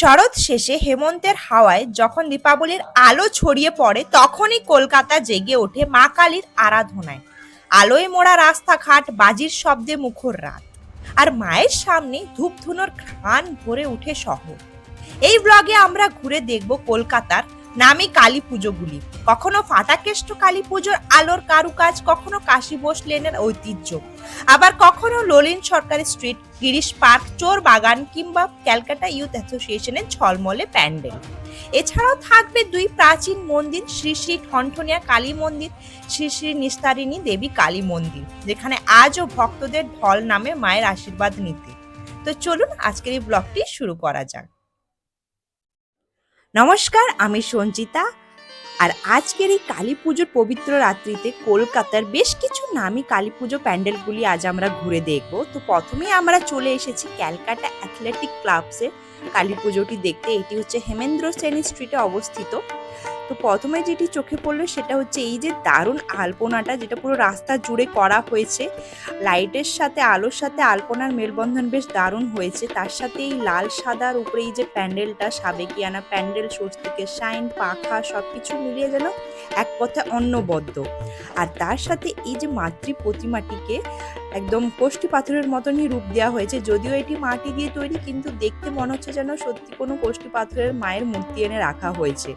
শরৎ শেষে হেমন্তের হাওয়ায় যখন দীপাবলির আলো ছড়িয়ে পড়ে, তখনই কলকাতা জেগে ওঠে মা কালীর আরাধনায়। আলোয় মোড়া রাস্তাঘাট, বাজির শব্দে মুখর রাত। আর মায়ের সামনে ধূপধুনোর ঘান ভরে উঠে শহর। এই ব্লগে আমরা ঘুরে দেখব কলকাতার নামী কালী পুজোগুলি। কখনো ফাটাকেষ্ট কালী পুজোর আলোর কারুকাজ, কখনো কাশী বোস লেনের ঐতিহ্য। আবার কখনো ললিন সরকারি স্ট্রিট, গিরিশ পার্ক, চোর বাগান কিংবা ক্যালকাটা ইউথ অ্যাসোসিয়েশনের ঝলমলে প্যান্ডেল। এছাড়াও থাকবে দুই প্রাচীন মন্দির, শ্রী শ্রী ঠনঠনিয়া কালী মন্দির, শ্রী শ্রী নিস্তারিণী দেবী কালী মন্দির, যেখানে আজও ভক্তদের ঢল নামে মায়ের আশীর্বাদ নিতে। তো চলুন আজকের এই ব্লগটি শুরু করা যাক। নমস্কার, আমি সঞ্চিতা আর আজকের এই কালী পুজোর পবিত্র রাত্রিতে কলকাতার বেশ কিছু নামি কালী পুজো প্যান্ডেলগুলি আজ আমরা ঘুরে দেখব। তো প্রথমেই আমরা চলে এসেছি ক্যালকাটা অ্যাথলেটিক ক্লাবসে। কালী পুজোটি দেখতে এটি হচ্ছে হেমেন্দ্র সেন স্ট্রিটে অবস্থিত। তো প্রথমে যেটি চোখে পড়ল সেটা হচ্ছে এই যে দারুণ আলপনাটা, যেটা পুরো রাস্তা জুড়ে করা হয়েছে। লাইটের সাথে, আলোর সাথে আলপনার মেলবন্ধন বেশ দারুণ হয়েছে। তার সাথে এই লাল সাদার উপরে এই যে প্যান্ডেলটা, সাবেকিয়ানা প্যান্ডেল, স্বস্তিকের শাইন পাখা সব কিছু মিলিয়ে যেন এক কথায় অন্নবদ্ধ আর তার সাথে এই যে মাতৃ প্রতিমাটিকে একদম কষ্টি পাথরের মতনই রূপ দেওয়া হয়েছে। যদিও এটি মাটি দিয়ে তৈরি, কিন্তু দেখতে মনে হচ্ছে যেন সত্যি কোনো কষ্টি পাথরের মায়ের মূর্তি এনে রাখা হয়েছে।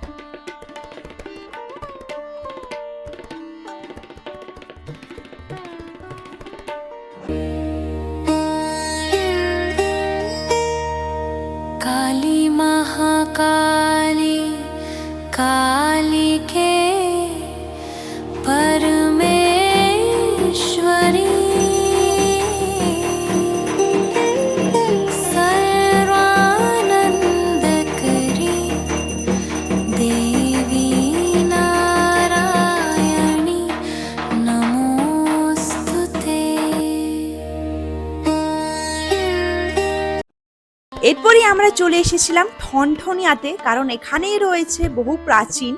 এসেছিলাম ঠনঠনিয়াতে, কারণ এখানেই রয়েছে বহু প্রাচীন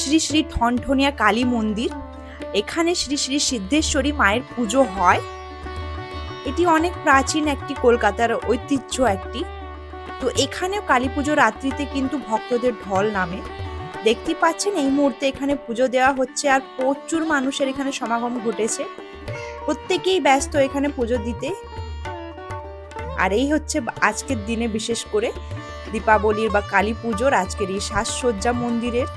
শ্রী শ্রী ঠনঠনিয়া কালী মন্দির। এখানে শ্রী শ্রী সিদ্ধেশ্বরী মায়ের পুজো হয়। এটি অনেক প্রাচীন একটি, কলকাতার ঐতিহ্য একটি। তো এখানেও কালী পুজো রাত্রিতে কিন্তু ভক্তদের ঢল নামে। দেখতে পাচ্ছেন, এই মুহূর্তে এখানে পুজো দেওয়া হচ্ছে আর প্রচুর মানুষের এখানে সমাগম ঘটেছে। প্রত্যেকেই ব্যস্ত এখানে পুজো দিতে। আর এই হচ্ছে আজকের দিনে বিশেষ করে দীপাবলির বা কালী পুজোর আজকের এই সাজসজ্জা মন্দিরের।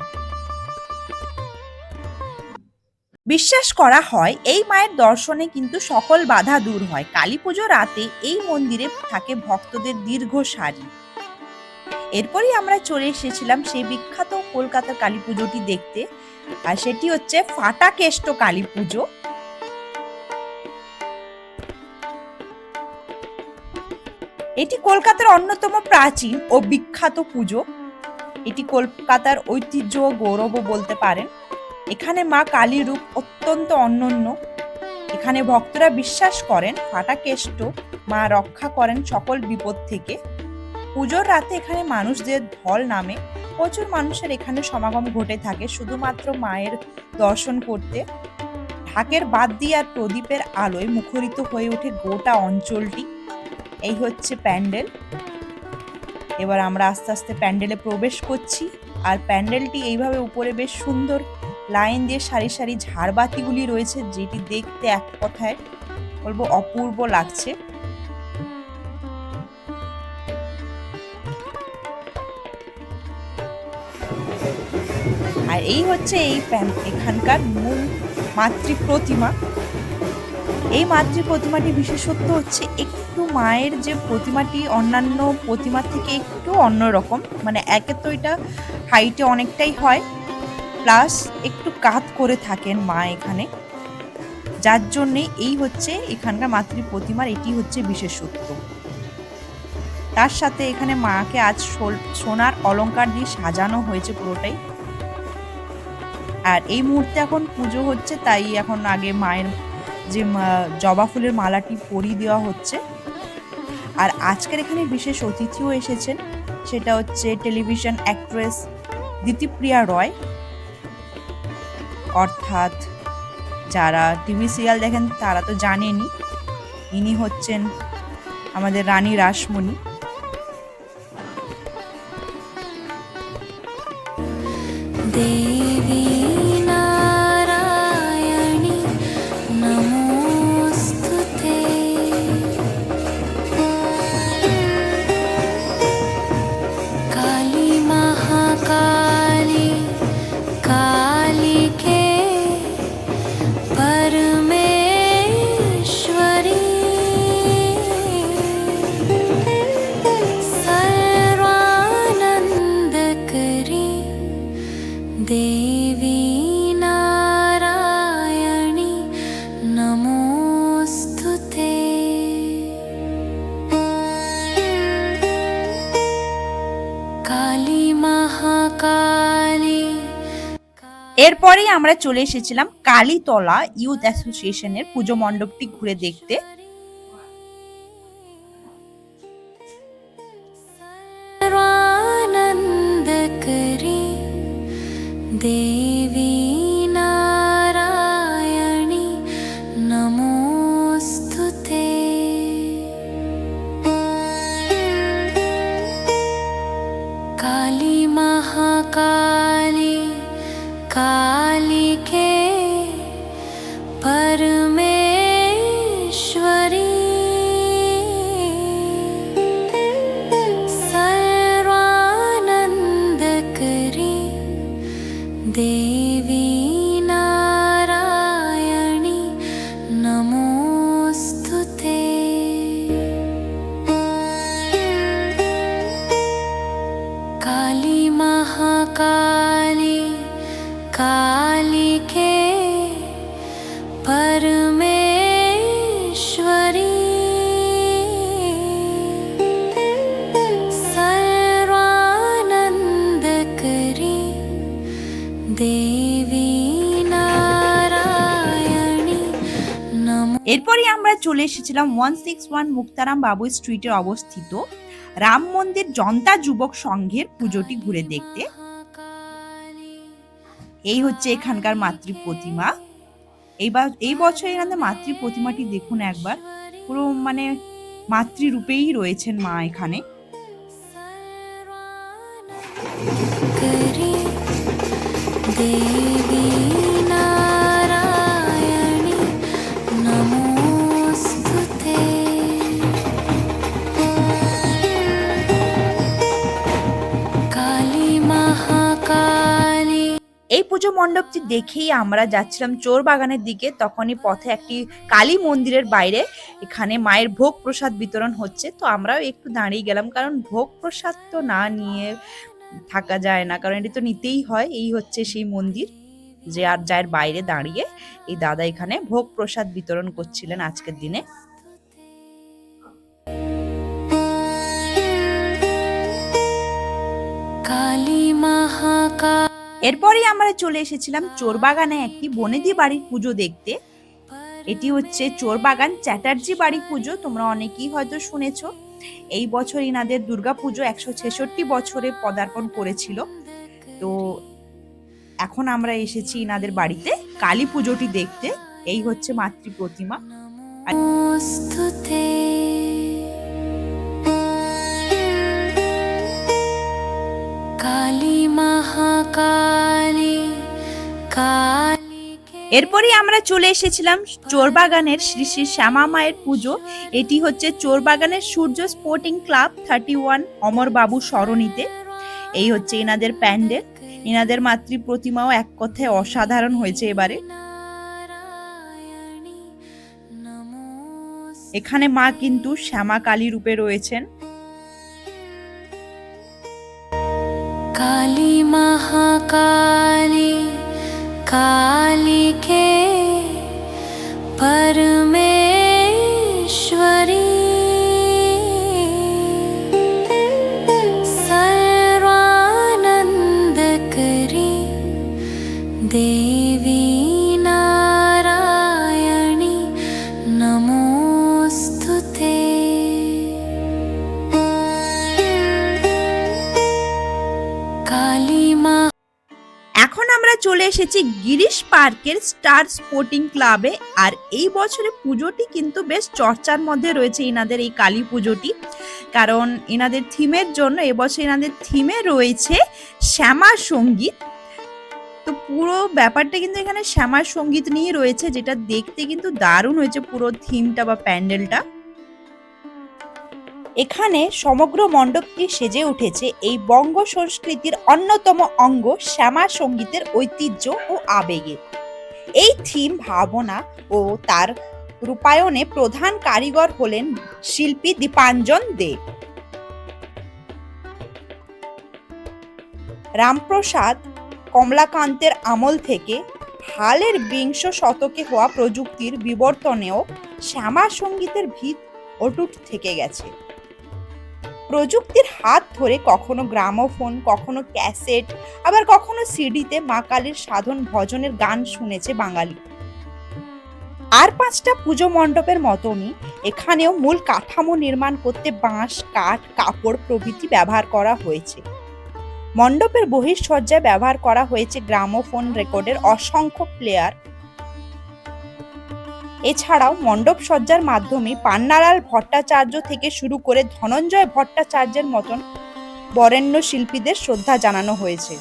বিশ্বাস করা হয়, এই মায়ের দর্শনে কিন্তু সকল বাধা দূর হয়। কালী পুজো রাতে এই মন্দিরে থাকে ভক্তদের দীর্ঘ সারি। এরপরই আমরা চলে এসেছিলাম সেই বিখ্যাত কলকাতার কালী পুজোটি দেখতে, আর সেটি হচ্ছে ফাটাকেষ্ট কালী পুজো। এটি কলকাতার অন্যতম প্রাচীন ও বিখ্যাত পুজো। এটি কলকাতার ঐতিহ্য ও গৌরবও বলতে পারেন। এখানে মা কালী রূপ অত্যন্ত অনন্য। এখানে ভক্তরা বিশ্বাস করেন, ফাটাকেষ্ট মা রক্ষা করেন সকল বিপদ থেকে। পুজোর রাতে এখানে মানুষদের ঢল নামে। প্রচুর মানুষের এখানে সমাগম ঘটে থাকে, শুধুমাত্র মায়ের দর্শন করতে। ঢাকের বাদ দিয়ে আর প্রদীপের আলোয় মুখরিত হয়ে ওঠে গোটা অঞ্চলটি। এই হচ্ছে প্যান্ডেল। এবার আমরা আস্তে আস্তে প্যান্ডেলে প্রবেশ করছি। আর প্যান্ডেলটি এইভাবে উপরে বেশ সুন্দর লাইন দিয়ে সারি সারি ঝাড়বাতিগুলি রয়েছে, যেটি দেখতে এক কথায় বলব অপূর্ব লাগছে। আর এই হচ্ছে এই এখানকার মূল মাতৃ প্রতিমা এই মাতৃ প্রতিমাটি বিশেষত্ব হচ্ছে একটু মায়ের যে প্রতিমাটি অন্যান্য প্রতিমার থেকে একটু অন্যরকম মানে একে তো এটা হাইটে অনেকটাই হয় প্লাস একটু কাত করে থাকেন মা এখানে। যার জন্যে এই হচ্ছে এখানকার মাতৃ প্রতিমার, এটি হচ্ছে বিশেষত্ব তার সাথে এখানে মাকে আজ সোনার অলঙ্কার দিয়ে সাজানো হয়েছে পুরোটাই। আর এই মুহূর্তে এখন পুজো হচ্ছে, তাই এখন আগে মায়ের যে জবা ফুলের মালাটি পরিয়ে দেওয়া হচ্ছে। আর আজকের এখানে বিশেষ অতিথিও এসেছেন। সেটা হচ্ছে টেলিভিশন অ্যাক্ট্রেস দ্বিতীপ্রিয়া রয়। অর্থাৎ যারা টিভি সিরিয়াল দেখেন, তারা তো জানেনই। ইনি হচ্ছেন আমাদের রানী রাসমণি। দেব নমস্তুতে। কালী এরপরেই আমরা চলে এসেছিলাম কালীতলা ইউথ অ্যাসোসিয়েশনের পুজো মণ্ডপটি ঘুরে দেখতে। काली महाकाली कालिके এরপরে আমরা চলে এসেছিলাম ওয়ান সিক্স ওয়ান মুক্তারাম বাবু স্ট্রিটে অবস্থিত রাম মন্দির জনতা যুবক সংঘের পুজোটি ঘুরে দেখতে। এই হচ্ছে এখানকার মাতৃ প্রতিমা। এইবার, এই বছর এখানে মাতৃ প্রতিমাটি দেখুন একবার। পুরো মানে মাতৃরূপেই রয়েছেন মা এখানে। দেব মণ্ডপটি দেখেই আমরা যাচ্ছিলাম চোর বাগানের দিকে, তখনই পথে একটি কালী মন্দিরের বাইরে এখানে মায়ের ভোগ প্রসাদ বিতরণ হচ্ছে। তো আমরাও একটু দাঁড়িয়ে গেলাম, কারণ ভোগ প্রসাদ তো না নিয়ে থাকা যায় না, কারণ এটি তো নিতেই হয়। এই হচ্ছে সেই মন্দির, যে আর যায়ের বাইরে দাঁড়িয়ে এই দাদা এখানে ভোগ প্রসাদ বিতরণ করছিলেন আজকের দিনে। কালী মহাকাল এরপরে আমরা চলে এসেছিলাম চোরবাগানে একটি বনেদি বাড়ির পুজো দেখতে। এটি হচ্ছে চোরবাগান চ্যাটার্জি বাড়ির পুজো, তোমরা অনেকেই হয়তো শুনেছ। এই বছর ইনাদের দুর্গাপুজো একশো ছেষট্টি বছরে পদার্পণ করেছিল। তো এখন আমরা এসেছি ইনাদের বাড়িতে কালী পুজোটি দেখতে। এই হচ্ছে মাতৃ প্রতিমা। কালী মহাকালী এরপরে আমরা চলে এসেছিলাম চোরবাগানের শ্রী শ্রী শ্যামা মায়ের পুজো। এটি হচ্ছে চোরবাগানের Surya sporting club thirty one অমরবাবু সরণিতে। এই হচ্ছে এনাদের প্যান্ডেল। এনাদের মাতৃ প্রতিমাও এক কথায় অসাধারণ হয়েছে এবারে। এখানে মা কিন্তু শ্যামা কালী রূপে রয়েছেন। काली महाकाली कालिके परमेश्वरी এসেছি গিরিশ পার্কের স্টার স্পোর্টিং ক্লাবে। আর এই বছরে পুজোটি কিন্তু বেশ চর্চার মধ্যে রয়েছে এনাদের এই কালী পুজোটি। কারণ এনাদের থিমের জন্য এবছর এনাদের থিমে রয়েছে শ্যামা সংগীত। তো পুরো ব্যাপারটা কিন্তু এখানে শ্যামার সংগীত নিয়ে রয়েছে, যেটা দেখতে কিন্তু দারুণ হয়েছে পুরো থিমটা বা প্যান্ডেলটা। এখানে সমগ্র মণ্ডপটি সেজে উঠেছে। এই বঙ্গ সংস্কৃতির অন্যতম অঙ্গ শ্যামা সঙ্গীতের ঐতিহ্য ও আবেগে। এই থিম, ভাবনা ও তার রূপায়ণে প্রধান কারিগর হলেন শিল্পী দীপাঞ্জন দে। রামপ্রসাদ কমলাকান্তের আমল থেকে হালের বিংশ শতকে হওয়া প্রযুক্তির বিবর্তনেও শ্যামা সঙ্গীতের ভিত অটুট থেকে গেছে। প্রযুক্তির হাত ধরে কখনো গ্রামোফোন, কখনো ক্যাসেট, আবার কখনো সিডিতে মা কালীর সাধন ভজনের গান শুনেছে বাঙালি। আর পাঁচটা পুজো মণ্ডপের মতনই এখানেও মূল কাঠামো নির্মাণ করতে বাঁশ, কাঠ, কাপড় প্রভৃতি ব্যবহার করা হয়েছে। মণ্ডপের বহিঃসজ্জায় ব্যবহার করা হয়েছে গ্রামোফোন রেকর্ডের অসংখ্য প্লেয়ার এছাড়াও মণ্ডপ সজ্জার মাধ্যমে পান্নালাল ভট্টাচার্য থেকে শুরু করে ধনঞ্জয় ভট্টাচার্যের মতন বরেণ্য শিল্পীদের শ্রদ্ধা জানানো হয়েছে।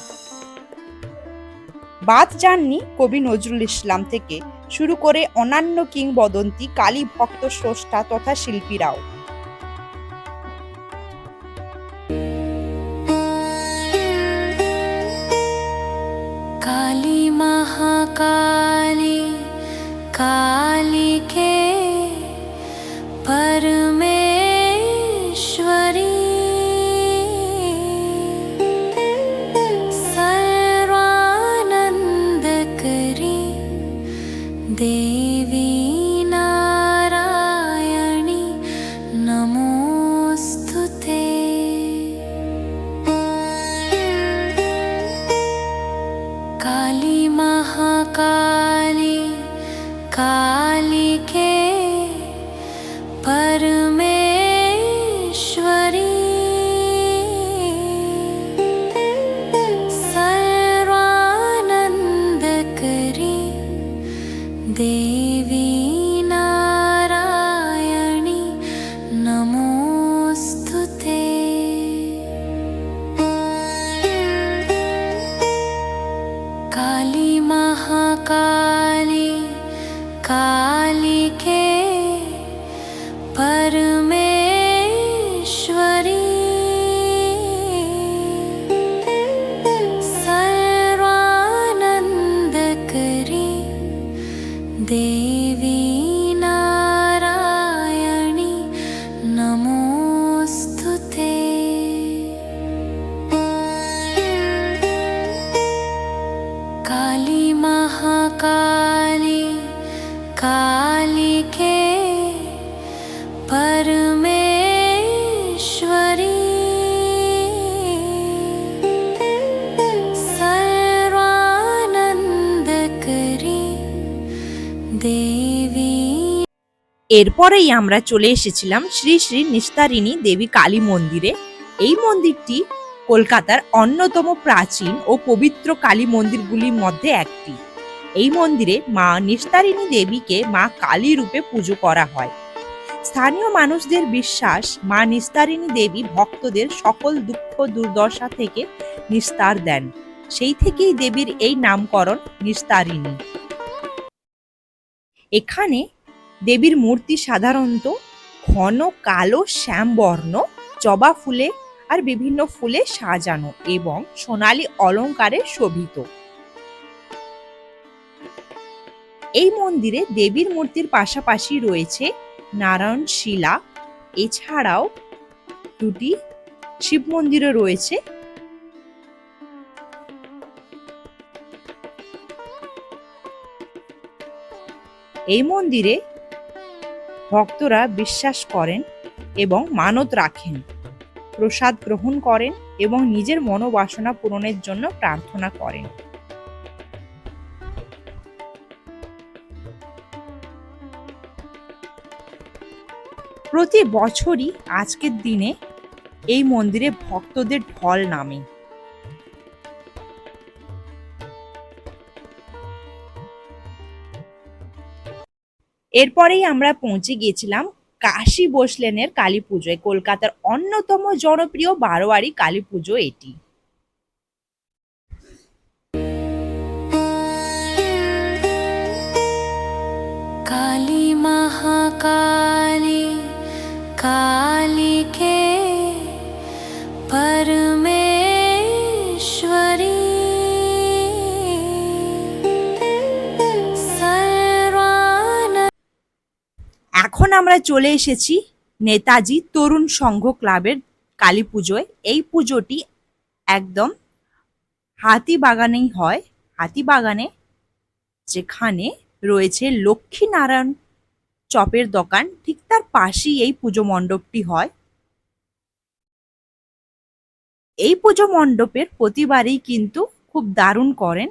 বাদ যাননি কবি নজরুল ইসলাম থেকে, শুরু করে অন্যান্য কিংবদন্তি, কালী ভক্ত, স্রষ্টা তথা শিল্পীরাও। কালী মহাকালী কা कालिके परमेश्वरी এরপরেই আমরা চলে এসেছিলাম শ্রী শ্রী নিস্তারিণী দেবী কালী মন্দিরে। এই মন্দিরটি কলকাতার অন্যতম প্রাচীন ও পবিত্র কালী মন্দিরগুলির মধ্যে একটি। এই মন্দিরে মা নিস্তারিণী দেবীকে মা কালী রূপে পুজো করা হয়। স্থানীয় মানুষদের বিশ্বাস, মা নিস্তারিণী দেবী ভক্তদের সকল দুঃখ দুর্দশা থেকে নিস্তার দেন। সেই থেকেই দেবীর এই নামকরণ নিস্তারিণী। এখানে দেবীর মূর্তি সাধারণত ঘন, কালো, শ্যামবর্ণ, জবা ফুলে আর বিভিন্ন ফুলে সাজানো এবং সোনালী অলংকারে শোভিত। এই মন্দিরে দেবীর মূর্তির পাশাপাশি রয়েছে নারায়ণ শিলা, এছাড়াও দুটি শিব মন্দিরও রয়েছে। এই মন্দিরে ভক্তরা বিশ্বাস করেন এবং মানত রাখেন। প্রসাদ গ্রহণ করেন এবং নিজের মনোবাসনা পূরণের জন্য প্রার্থনা করেন। প্রতি বছরই আজকের দিনে এই মন্দিরে ভক্তদের ঢল নামে। এরপরেই আমরা পৌঁছে গিয়েছিলাম কাশী বসলেনের কালী পুজোয় কলকাতার অন্যতম জনপ্রিয় বারোয়ারি কালী পুজো এটি। চলে এসেছি নেতাজি তরুণ সংঘ ক্লাবের কালী পুজোয়। এই পুজোটি একদম হাতি বাগানেই হয়। হাতি বাগানে যেখানে রয়েছে লক্ষ্মীনারায়ণ চপের দোকান। ঠিক তার পাশেই এই পুজো মণ্ডপটি হয়। এই পুজো মণ্ডপের প্রতিবারই কিন্তু খুব দারুণ করেন।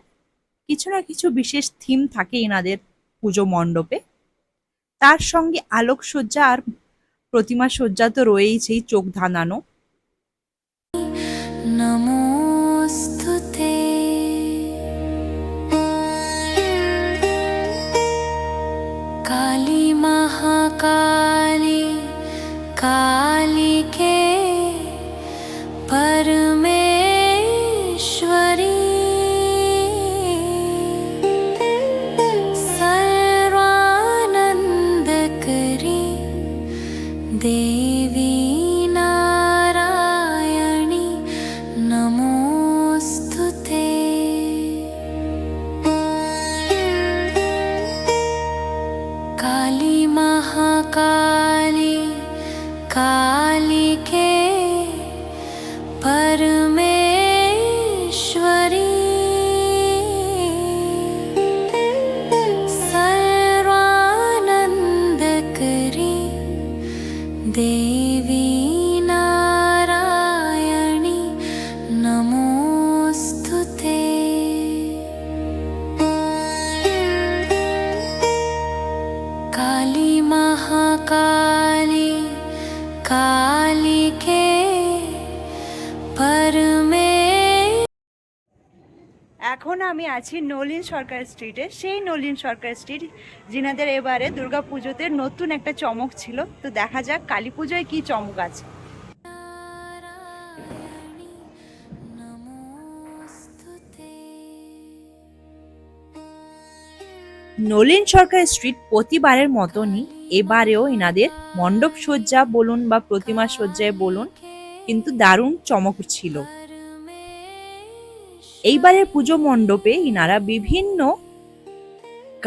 কিছু না কিছু বিশেষ থিম থাকে এনাদের পুজো মণ্ডপে। তার সঙ্গে আলোকসজ্জা আর প্রতিমা সজ্জা তো রয়েইছেই চোখ ধানানো নমস্তুতে। কালী মহাকালী কালীকে পর देवी আমি আছি নলিন সরকার স্ট্রিটে সেই নলিন সরকার স্ট্রিট যিনাদের এবারে দুর্গা পুজোতে নতুন একটা চমক ছিল। তো দেখা যাক কালী পুজোয় কি চমক আছে। নলিন সরকার স্ট্রিট প্রতিবারের মতনই এবারেও এনাদের মণ্ডপ সজ্জা বলুন বা প্রতিমা সজ্জায় বলুন কিন্তু দারুণ চমক ছিল। এইবারের পুজো মণ্ডপে ইনারা বিভিন্ন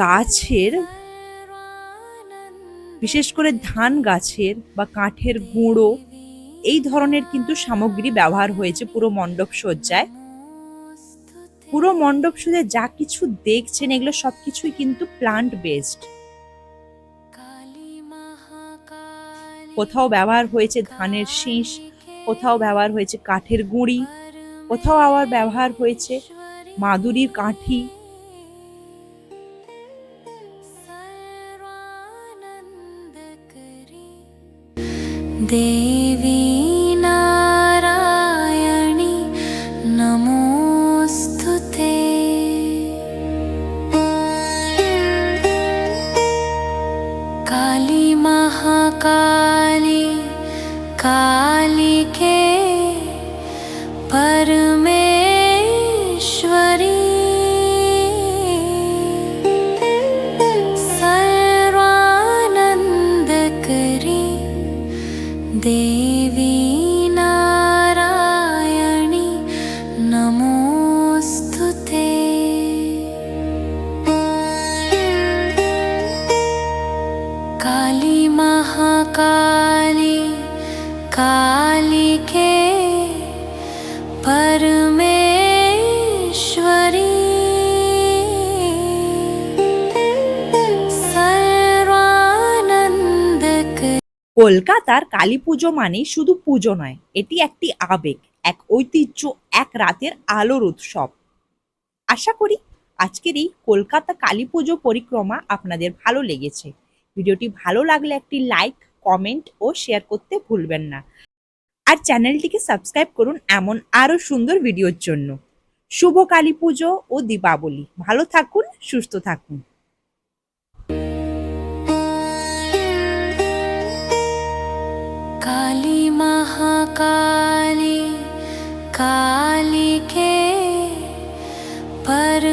গাছের, বিশেষ করে ধান গাছের বা কাঠের গুঁড়ো, এই ধরনের কিন্তু সামগ্রী ব্যবহার হয়েছে পুরো মণ্ডপ সজ্জায়। পুরো মণ্ডপ সজ্জায় যা কিছু দেখছেন এগুলো সব কিছুই কিন্তু প্লান্ট বেসড কোথাও ব্যবহার হয়েছে ধানের শীষ, কোথাও ব্যবহার হয়েছে কাঠের গুঁড়ি কোথাও আবার ব্যবহার হয়েছে? মাদুরির কাঠি। देवी কলকাতার কালী পুজো মানে শুধু পুজো নয়, এটি একটি আবেগ, এক ঐতিহ্য, এক রাতের আলোর উৎসব। আশা করি আজকের এই কলকাতা কালী পুজো পরিক্রমা আপনাদের ভালো লেগেছে। ভিডিওটি ভালো লাগলে একটি লাইক, কমেন্ট ও শেয়ার করতে ভুলবেন না। আর চ্যানেলটিকে সাবস্ক্রাইব করুন এমন আরও সুন্দর ভিডিওর জন্য। শুভ কালী পুজো ও দীপাবলি। ভালো থাকুন, সুস্থ থাকুন। महाकाली काली के पर